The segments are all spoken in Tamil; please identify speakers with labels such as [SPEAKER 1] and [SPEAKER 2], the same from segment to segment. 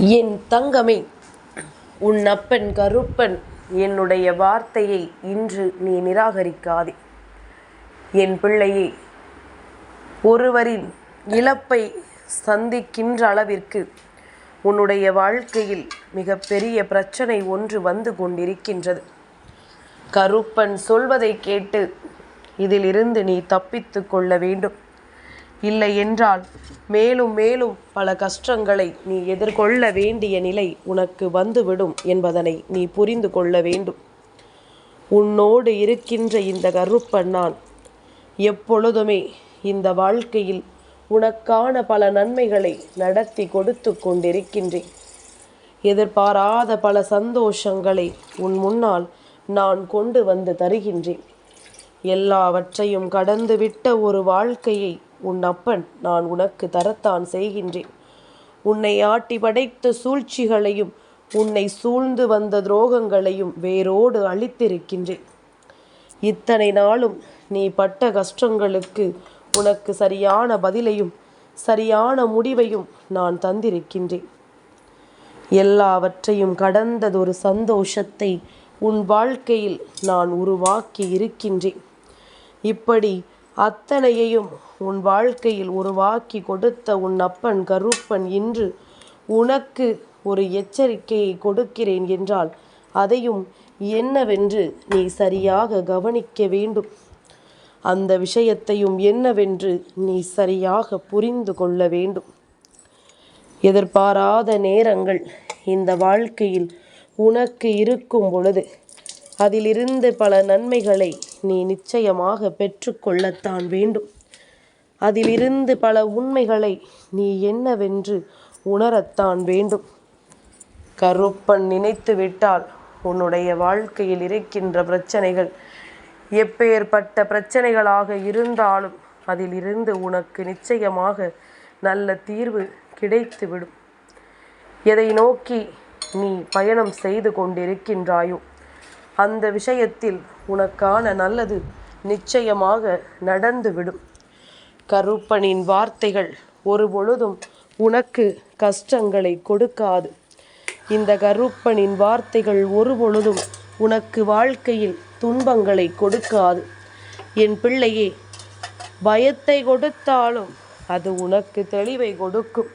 [SPEAKER 1] என் தங்கமே உன் அப்பன் கருப்பன் என்னுடைய வார்த்தையை இன்று நீ நிராகரிக்காதே. என் பிள்ளையே ஒருவரின் இழப்பை சந்திக்கின்ற அளவிற்கு உன்னுடைய வாழ்க்கையில் மிகப்பெரிய பிரச்சனை ஒன்று வந்து கொண்டிருக்கின்றது. கருப்பன் சொல்வதை கேட்டு இதிலிருந்து நீ தப்பித்து கொள்ள வேண்டும். இல்லை என்றால் மேலும் மேலும் பல கஷ்டங்களை நீ எதிர்கொள்ள வேண்டிய நிலை உனக்கு வந்துவிடும் என்பதனை நீ புரிந்து கொள்ள வேண்டும். உன்னோடு இருக்கின்ற இந்த கருப்பன் நான் எப்பொழுதுமே இந்த வாழ்க்கையில் உனக்கான பல நன்மைகளை நடத்தி கொடுத்து கொண்டிருக்கின்றேன். எதிர்பாராத பல சந்தோஷங்களை உன் முன்னால் நான் கொண்டு வந்து தருகின்றேன். எல்லாவற்றையும் கடந்துவிட்ட ஒரு வாழ்க்கையை உன் அப்பன் நான் உனக்கு தரத்தான் செய்கின்றேன். உன்னை ஆட்டி படைத்த சூழ்ச்சிகளையும் உன்னை சூழ்ந்து வந்த துரோகங்களையும் வேரோடு அழித்திருக்கின்றேன். இத்தனை நாளும் நீ பட்ட கஷ்டங்களுக்கு உனக்கு சரியான பதிலையும் சரியான முடிவையும் நான் தந்திருக்கின்றேன். எல்லாவற்றையும் கடந்ததொரு சந்தோஷத்தை உன் வாழ்க்கையில் நான் உருவாக்கி இருக்கின்றேன். இப்படி அத்தனையையும் உன் வாழ்க்கையில் உருவாக்கி கொடுத்த உன் அப்பன் கருப்பன் இன்று உனக்கு ஒரு எச்சரிக்கையை கொடுக்கிறேன் என்றால் அதையும் என்னவென்று நீ சரியாக கவனிக்க வேண்டும். அந்த விஷயத்தையும் என்னவென்று நீ சரியாக புரிந்து கொள்ள வேண்டும். எதிர்பாராத நேரங்கள் இந்த வாழ்க்கையில் உனக்கு இருக்கும் பொழுது அதிலிருந்து பல நன்மைகளை நீ நிச்சயமாக பெற்றுக்கொள்ளத்தான் வேண்டும். அதிலிருந்து பல உண்மைகளை நீ என்னவென்று உணரத்தான் வேண்டும். கருப்பன் நினைத்து விட்டால் உன்னுடைய வாழ்க்கையில் இருக்கின்ற பிரச்சனைகள் எப்பேற்பட்ட பிரச்சனைகளாக இருந்தாலும் அதிலிருந்து உனக்கு நிச்சயமாக நல்ல தீர்வு கிடைத்துவிடும். எதை நோக்கி நீ பயணம் செய்து கொண்டிருக்கின்றாயோ அந்த விஷயத்தில் உனக்கான நல்லது நிச்சயமாக நடந்துவிடும். கருப்பனின் வார்த்தைகள் ஒரு பொழுதும் உனக்கு கஷ்டங்களை கொடுக்காது. இந்த கருப்பனின் வார்த்தைகள் ஒரு பொழுதும் உனக்கு வாழ்க்கையில் துன்பங்களை கொடுக்காது. என் பிள்ளையே பயத்தை கொடுத்தாலும் அது உனக்கு தெளிவை கொடுக்கும்.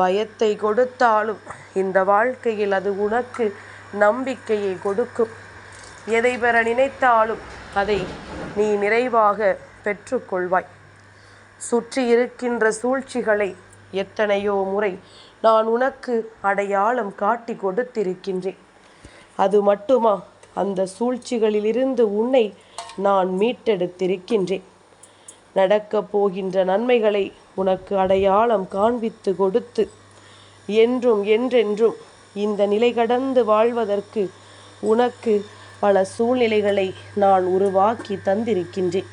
[SPEAKER 1] பயத்தை கொடுத்தாலும் இந்த வாழ்க்கையில் அது உனக்கு நம்பிக்கையை கொடுக்கும். எதை பெற நினைத்தாலும் அதை நீ நிறைவாக பெற்றுக்கொள்வாய். சுற்றி இருக்கின்ற சூழ்ச்சிகளை எத்தனையோ முறை நான் உனக்கு அடையாளம் காட்டி கொடுத்திருக்கின்றேன். அது மட்டுமா? அந்த சூழ்ச்சிகளிலிருந்து உன்னை நான் மீட்டெடுத்திருக்கின்றேன். நடக்கப் போகின்ற நன்மைகளை உனக்கு அடையாளம் காண்பித்து கொடுத்து என்றும் என்றென்றும் இந்த நிலை கடந்து வாழ்வதற்கு உனக்கு பல சூழ்நிலைகளை நான் உருவாக்கி தந்திருக்கின்றேன்.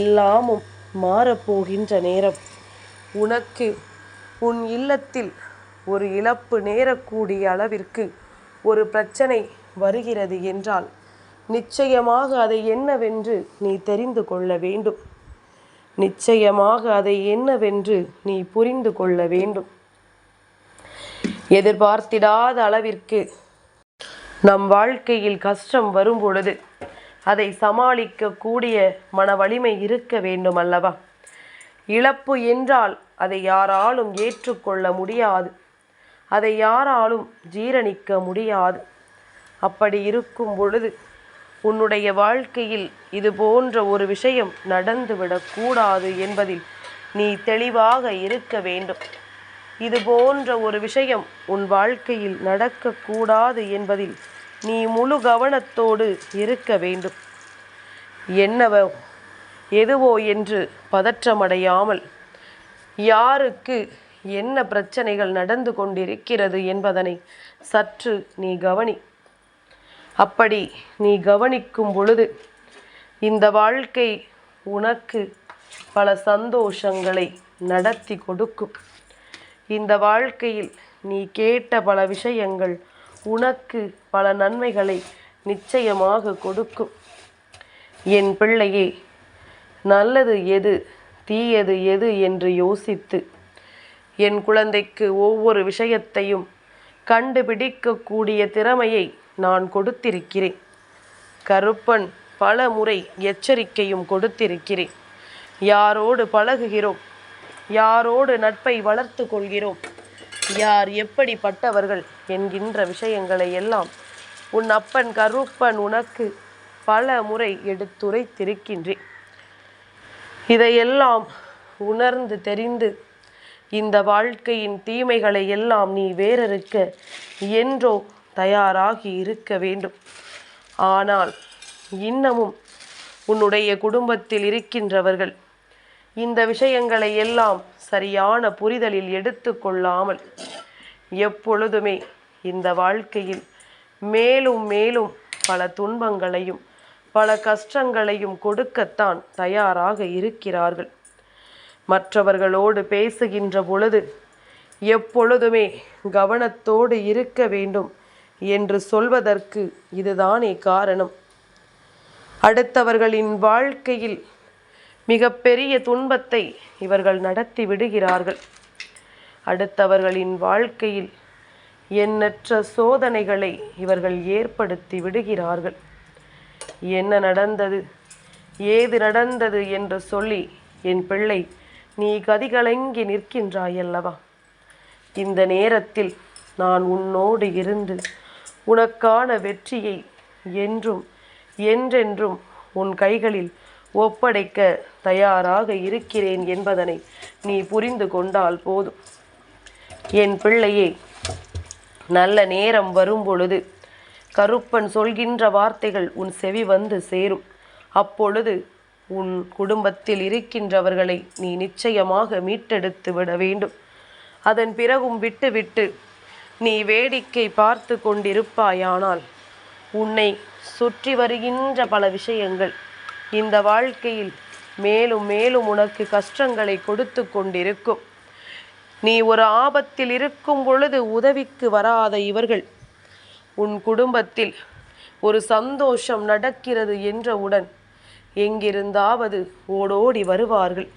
[SPEAKER 1] எல்லாமும் மாறப்போகின்ற நேரம். உனக்கு உன் இல்லத்தில் ஒரு இழப்பு நேரக்கூடிய அளவிற்கு ஒரு பிரச்சனை வருகிறது என்றால் நிச்சயமாக அதை என்னவென்று நீ தெரிந்து கொள்ள வேண்டும். நிச்சயமாக அதை என்னவென்று நீ புரிந்து கொள்ள வேண்டும். எதிர்பார்த்திடாத அளவிற்கு நம் வாழ்க்கையில் கஷ்டம் வரும் பொழுது அதை சமாளிக்கக்கூடிய மன வலிமை இருக்க வேண்டும் அல்லவா? இழப்பு என்றால் அதை யாராலும் ஏற்றுக்கொள்ள முடியாது. அதை யாராலும் ஜீரணிக்க முடியாது. அப்படி இருக்கும் பொழுது உன்னுடைய வாழ்க்கையில் இது போன்ற ஒரு விஷயம் நடந்துவிடக்கூடாது என்பதில் நீ தெளிவாக இருக்க வேண்டும். இது போன்ற ஒரு விஷயம் உன் வாழ்க்கையில் நடக்கக்கூடாது என்பதில் நீ முழு கவனத்தோடு இருக்க வேண்டும். என்னவோ எதுவோ என்று பதற்றமடையாமல் யாருக்கு என்ன பிரச்சனைகள் நடந்து கொண்டிருக்கிறது என்பதனை சற்று நீ கவனி. அப்படி நீ கவனிக்கும் பொழுது இந்த வாழ்க்கை உனக்கு பல சந்தோஷங்களை நடத்தி கொடுக்கும். இந்த வாழ்க்கையில் நீ கேட்ட பல விஷயங்கள் உனக்கு பல நன்மைகளை நிச்சயமாக கொடுக்கும். என் பிள்ளையே நல்லது எது தீயது எது என்று யோசித்து என் குழந்தைக்கு ஒவ்வொரு விஷயத்தையும் கண்டுபிடிக்கக்கூடிய திறமையை நான் கொடுத்திருக்கிறேன். கருப்பன் பல முறை எச்சரிக்கையும் கொடுத்திருக்கிறேன். யாரோடு பழகுகிறோம் யாரோடு நட்பை வளர்த்து கொள்கிறோம்? யார் எப்படிப்பட்டவர்கள் என்கின்ற விஷயங்களை எல்லாம் உன் அப்பன் கருப்பன் உனக்கு பல முறை எடுத்துரைத்திருக்கின்றேன். இதையெல்லாம் உணர்ந்து தெரிந்து இந்த வாழ்க்கையின் தீமைகளை எல்லாம் நீ வேறறுக்க என்றோ தயாராகி இருக்க வேண்டும். ஆனால் இன்னமும் உன்னுடைய குடும்பத்தில் இருக்கின்றவர்கள் இந்த விஷயங்களை எல்லாம் சரியான புரிதலில் எடுத்துக்கொள்ளாமல் எப்பொழுதுமே இந்த வாழ்க்கையில் மேலும் மேலும் பல துன்பங்களையும் பல கஷ்டங்களையும் கொடுக்கத்தான் தயாராக இருக்கிறார்கள். மற்றவர்களோடு பேசுகின்ற பொழுது எப்பொழுதுமே கவனத்தோடு இருக்க வேண்டும் என்று சொல்வதற்கு இதுதானே காரணம். அடுத்தவர்களின் வாழ்க்கையில் மிகப்பெரிய துன்பத்தை இவர்கள் நடத்தி விடுகிறார்கள். அடுத்தவர்களின் வாழ்க்கையில் எண்ணற்ற சோதனைகளை இவர்கள் ஏற்படுத்தி விடுகிறார்கள். என்ன நடந்தது? ஏது நடந்தது என்று சொல்லி என் பிள்ளை நீ கதிகலங்கி நிற்கின்றாயல்லவா? இந்த நேரத்தில் நான் உன்னோடு இருந்து உனக்கான வெற்றியை என்றும் என்றென்றும் உன் கைகளில் ஒப்படைக்க தயாராக இருக்கிறேன் என்பதனை நீ புரிந்து கொண்டால் போதும். என் பிள்ளையே நல்ல நேரம் வரும் பொழுது கருப்பன் சொல்கின்ற வார்த்தைகள் உன் செவி வந்து சேரும். அப்பொழுது உன் குடும்பத்தில் இருக்கின்றவர்களை நீ நிச்சயமாக மீட்டெடுத்து விட வேண்டும். அதன் பிறகும் விட்டுவிட்டு நீ வேடிக்கை பார்த்து கொண்டிருப்பாயானால் உன்னை சுற்றி வருகின்ற பல விஷயங்கள் இந்த வாழ்க்கையில் மேலும் மேலும் உனக்கு கஷ்டங்களை கொடுத்து கொண்டிருக்கும். நீ ஒரு ஆபத்தில் இருக்கும் பொழுது உதவிக்கு வராத இவர்கள். உன் குடும்பத்தில் ஒரு சந்தோஷம் நடக்கிறது என்றவுடன் எங்கிருந்தாவது ஓடோடி வருவார்கள்.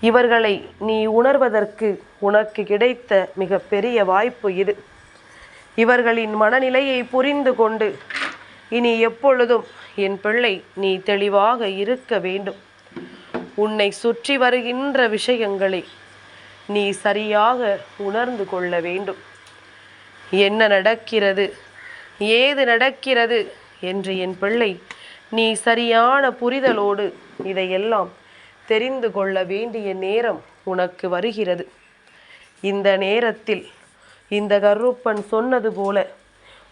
[SPEAKER 1] இவர்களை நீ உணர்வதற்கு உனக்கு கிடைத்த மிகப்பெரிய வாய்ப்பு இது. இவர்களின் மனநிலையை புரிந்து கொண்டு இனி எப்பொழுதும் என் பிள்ளை நீ தெளிவாக இருக்க வேண்டும். உன்னை சுற்றி வருகின்ற விஷயங்களை நீ சரியாக உணர்ந்து கொள்ள வேண்டும். என்ன நடக்கிறது? ஏது நடக்கிறது? என்று என் பிள்ளை நீ சரியான புரிதலோடு இதையெல்லாம் தெரிந்து கொள்ள வேண்டிய நேரம் உனக்கு வருகிறது. இந்த நேரத்தில் இந்த கருப்பன் சொன்னது போல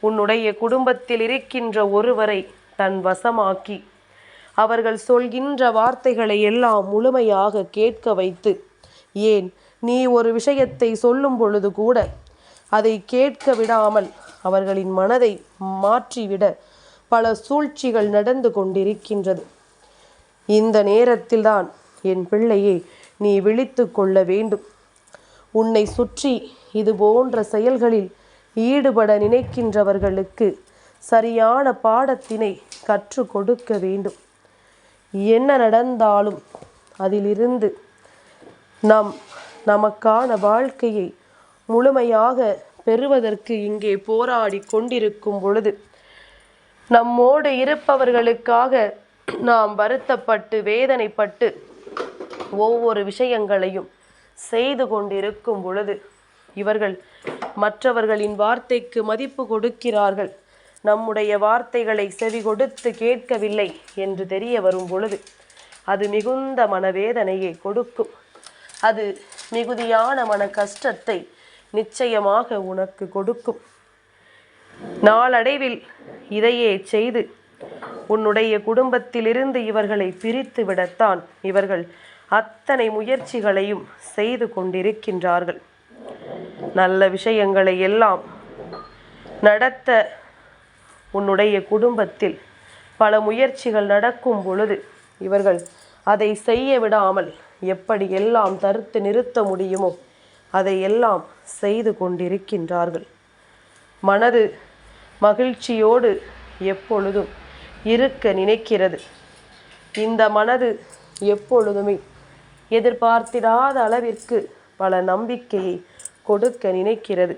[SPEAKER 1] உன்னுடைய குடும்பத்தில் இருக்கின்ற ஒருவரை தன் வசமாக்கி அவர்கள் சொல்கின்ற வார்த்தைகளை எல்லாம் முழுமையாக கேட்க வைத்து ஏன் நீ ஒரு விஷயத்தை சொல்லும் பொழுது கூட அதை கேட்க விடாமல் அவர்களின் மனதை மாற்றிவிட பல சூழ்ச்சிகள் நடந்து கொண்டிருக்கின்றது. இந்த நேரத்தில்தான் என் பிள்ளையை நீ விழித்து கொள்ள வேண்டும். உன்னை சுற்றி இது போன்ற செயல்களில் ஈடுபட நினைக்கின்றவர்களுக்கு சரியான பாடத்தினை கற்றுக் கொடுக்க வேண்டும். என்ன நடந்தாலும் அதிலிருந்து நம் நமக்கான வாழ்க்கையை முழுமையாக பெறுவதற்கு இங்கே போராடி கொண்டிருக்கும் பொழுது நம்மோடு இருப்பவர்களுக்காக நாம் வருத்தப்பட்டு வேதனைப்பட்டு ஒவ்வொரு விஷயங்களையும் செய்து கொண்டிருக்கும் பொழுது இவர்கள் மற்றவர்களின் வார்த்தைக்கு மதிப்பு கொடுக்கிறார்கள். நம்முடைய வார்த்தைகளை செவி கொடுத்து கேட்கவில்லை என்று தெரிய வரும் பொழுது அது மிகுந்த மனவேதனையை கொடுக்கும். அது மிகுதியான மன கஷ்டத்தை நிச்சயமாக உனக்கு கொடுக்கும். நாளடைவில் இதையே செய்து உன்னுடைய குடும்பத்திலிருந்து இவர்களை பிரித்து விடத்தான் இவர்கள் அத்தனை முயற்சிகளையும் செய்து கொண்டிருக்கின்றார்கள். நல்ல விஷயங்களை எல்லாம் நடத்த உன்னுடைய குடும்பத்தில் பல முயற்சிகள் நடக்கும் பொழுது இவர்கள் அதை செய்ய விடாமல் எப்படி எல்லாம் தடுத்து நிறுத்த முடியுமோ அதை எல்லாம் செய்து கொண்டிருக்கின்றார்கள். மனது மகிழ்ச்சியோடு எப்பொழுதும் இருக்க நினைக்கிறது. இந்த மனது எப்பொழுதுமே எதிர்பார்த்திடாத அளவிற்கு பல நம்பிக்கையை கொடுக்க நினைக்கிறது.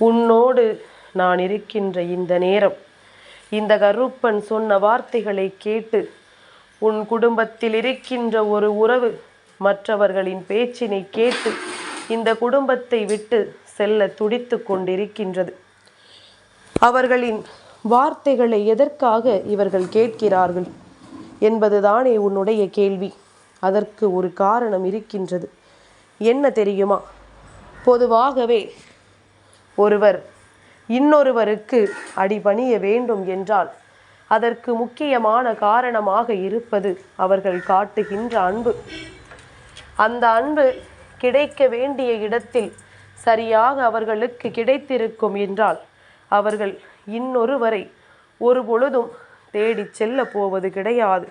[SPEAKER 1] உன்னோடு நான் இருக்கின்ற இந்த நேரம். இந்த கருப்பன் சொன்ன வார்த்தைகளை கேட்டு உன் குடும்பத்தில் இருக்கின்ற ஒரு உறவு மற்றவர்களின் பேச்சினை கேட்டு இந்த குடும்பத்தை விட்டு செல்ல துடித்து கொண்டிருக்கின்றது. அவர்களின் வார்த்தைகளை எதற்காக இவர்கள் கேட்கிறார்கள் என்பதுதானே உன்னுடைய கேள்வி. அதற்கு ஒரு காரணம் இருக்கின்றது. என்ன தெரியுமா? பொதுவாகவே ஒருவர் இன்னொருவருக்கு அடிபணிய வேண்டும் என்றால் அதற்கு முக்கியமான காரணமாக இருப்பது அவர்கள் காட்டுகின்ற அன்பு. அந்த அன்பு கிடைக்க வேண்டிய இடத்தில் சரியாக அவர்களுக்கு கிடைத்திருக்கும் என்றால் அவர்கள் இன்னொருவரை ஒரு பொழுதும் தேடி செல்ல போவது கிடையாது.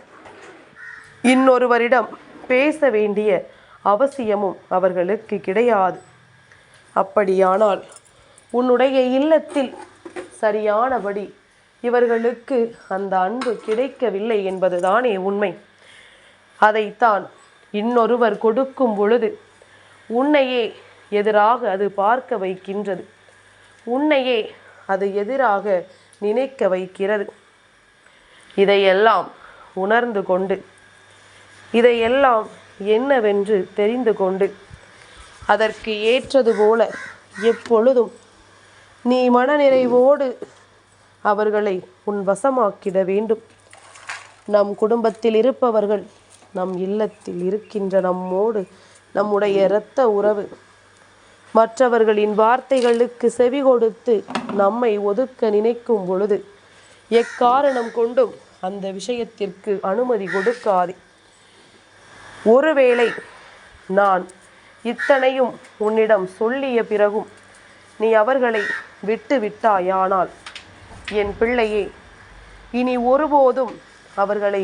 [SPEAKER 1] இன்னொருவரிடம் பேச வேண்டிய அவசியமும் அவர்களுக்கு கிடையாது. அப்படியானால் உன்னுடைய இல்லத்தில் சரியானபடி இவர்களுக்கு அந்த அன்பு கிடைக்கவில்லை என்பதுதானே உண்மை. அதைத்தான் இன்னொருவர் கொடுக்கும் பொழுது உன்னையே எதிராக அது பார்க்க வைக்கின்றது. உன்னையே அது எதிராக நினைக்க வைக்கிறது. இதையெல்லாம் உணர்ந்து கொண்டு இதையெல்லாம் என்னவென்று தெரிந்து கொண்டு அதற்கு ஏற்றது போல எப்பொழுதும் நீ மனநிறைவோடு அவர்களை உன் வசமாக்கிட வேண்டும். நம் குடும்பத்தில் இருப்பவர்கள் நம் இல்லத்தில் இருக்கின்ற நம்மோடு நம்முடைய இரத்த உறவு. மற்றவர்களின் வார்த்தைகளுக்கு செவி கொடுத்து நம்மை ஒதுக்க நினைக்கும் பொழுது எக்காரணம் கொண்டும் அந்த விஷயத்திற்கு அனுமதி கொடுக்காதே. ஒருவேளை நான் இத்தனையும் உன்னிடம் சொல்லிய பிறகும் நீ அவர்களை விட்டு விட்டாயானால் என் பிள்ளையே இனி ஒருபோதும் அவர்களை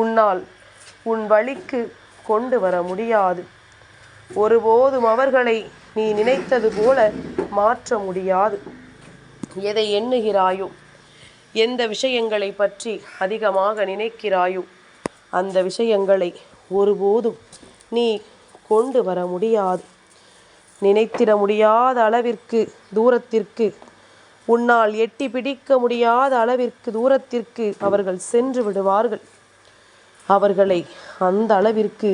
[SPEAKER 1] உன்னால் உன் வழிக்கு கொண்டு வர முடியாது. ஒருபோதும் அவர்களை நீ நினைத்தது போல மாற்ற முடியாது. எதை எண்ணுகிறாயோ எந்த விஷயங்களை பற்றி அதிகமாக நினைக்கிறாயோ அந்த விஷயங்களை ஒருபோதும் நீ கொண்டு வர முடியாது. நினைத்திட முடியாத அளவிற்கு தூரத்திற்கு உன்னால் எட்டி பிடிக்க முடியாத அளவிற்கு தூரத்திற்கு அவர்கள் சென்று விடுவார்கள். அவர்களை அந்த அளவிற்கு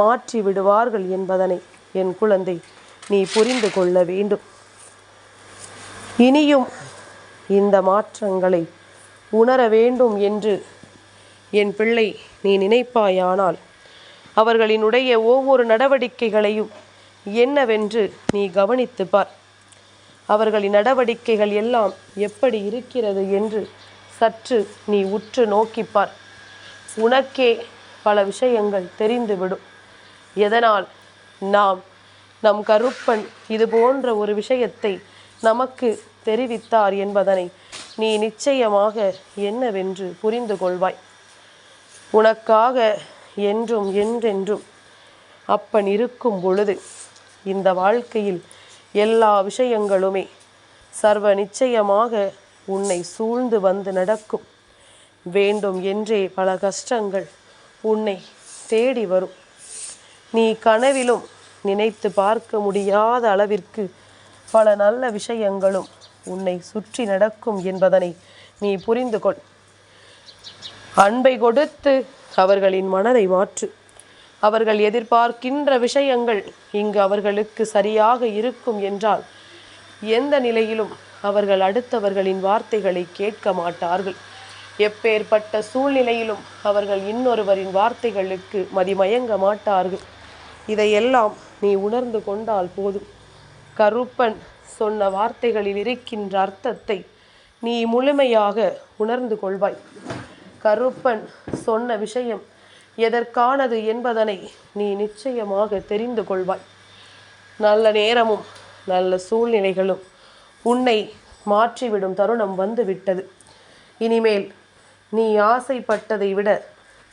[SPEAKER 1] மாற்றி விடுவார்கள் என்பதனை என் குழந்தை நீ புரிந்து கொள்ள வேண்டும். இனியும் இந்த மாற்றங்களை உணர வேண்டும் என்று என் பிள்ளை நீ நினைப்பாயானால் அவர்களினுடைய ஒவ்வொரு நடவடிக்கைகளையும் என்னவென்று நீ கவனித்து பார். அவர்களின் நடவடிக்கைகள் எல்லாம் எப்படி இருக்கிறது என்று சற்று நீ உற்று நோக்கிப்பார் உனக்கே பல விஷயங்கள் தெரிந்துவிடும். எதனால்? நாம் நம் கருப்பன் இது போன்ற ஒரு விஷயத்தை நமக்கு தெரிவித்தார் என்பதனை நீ நிச்சயமாக என்னவென்று புரிந்து கொள்வாய். உனக்காக என்றும் என்றென்றும் அப்பன் இருக்கும் பொழுது இந்த வாழ்க்கையில் எல்லா விஷயங்களுமே சர்வ நிச்சயமாக உன்னை சூழ்ந்து வந்து நடக்கும். வேண்டும் என்றே பல கஷ்டங்கள் உன்னை தேடி வரும். நீ கனவிலும் நினைத்து பார்க்க முடியாத அளவிற்கு பல நல்ல விஷயங்களும் உன்னை சுற்றி நடக்கும் என்பதனை நீ புரிந்து கொள். அன்பை கொடுத்து அவர்களின் மனதை மாற்று. அவர்கள் எதிர்பார்க்கின்ற விஷயங்கள் இங்கு அவர்களுக்கு சரியாக இருக்கும் என்றால் எந்த நிலையிலும் அவர்கள் அடுத்தவர்களின் வார்த்தைகளை கேட்க மாட்டார்கள். எப்பேற்பட்ட சூழ்நிலையிலும் அவர்கள் இன்னொருவரின் வார்த்தைகளுக்கு மதிமயங்க மாட்டார்கள். இதையெல்லாம் நீ உணர்ந்து கொண்டால் போதும். கருப்பன் சொன்ன வார்த்தைகளில் இருக்கின்ற அர்த்தத்தை நீ முழுமையாக உணர்ந்து கொள்வாய். கருப்பன் சொன்ன விஷயம் எதற்கானது என்பதனை நீ நிச்சயமாக தெரிந்து கொள்வாய். நல்ல நேரமும் நல்ல சூழ்நிலைகளும் உன்னை மாற்றிவிடும் தருணம் வந்துவிட்டது. இனிமேல் நீ ஆசைப்பட்டதை விட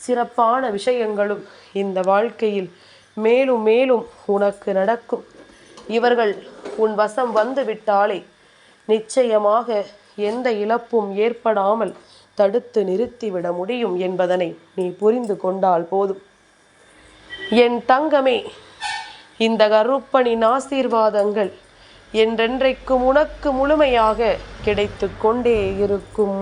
[SPEAKER 1] சிறப்பான விஷயங்களும் இந்த வாழ்க்கையில் மேலும் மேலும் உனக்கு நடக்கும். இவர்கள் உன் வசம் வந்து விட்டாலே நிச்சயமாக எந்த இழப்பும் ஏற்படாமல் தடுத்து நிறுத்திவிட முடியும் என்பதனை நீ புரிந்து கொண்டால் போதும். என் தங்கமே இந்த கருப்பனின் ஆசீர்வாதங்கள் என்றென்றைக்கும் உனக்கு முழுமையாக கிடைத்து கொண்டே இருக்கும்.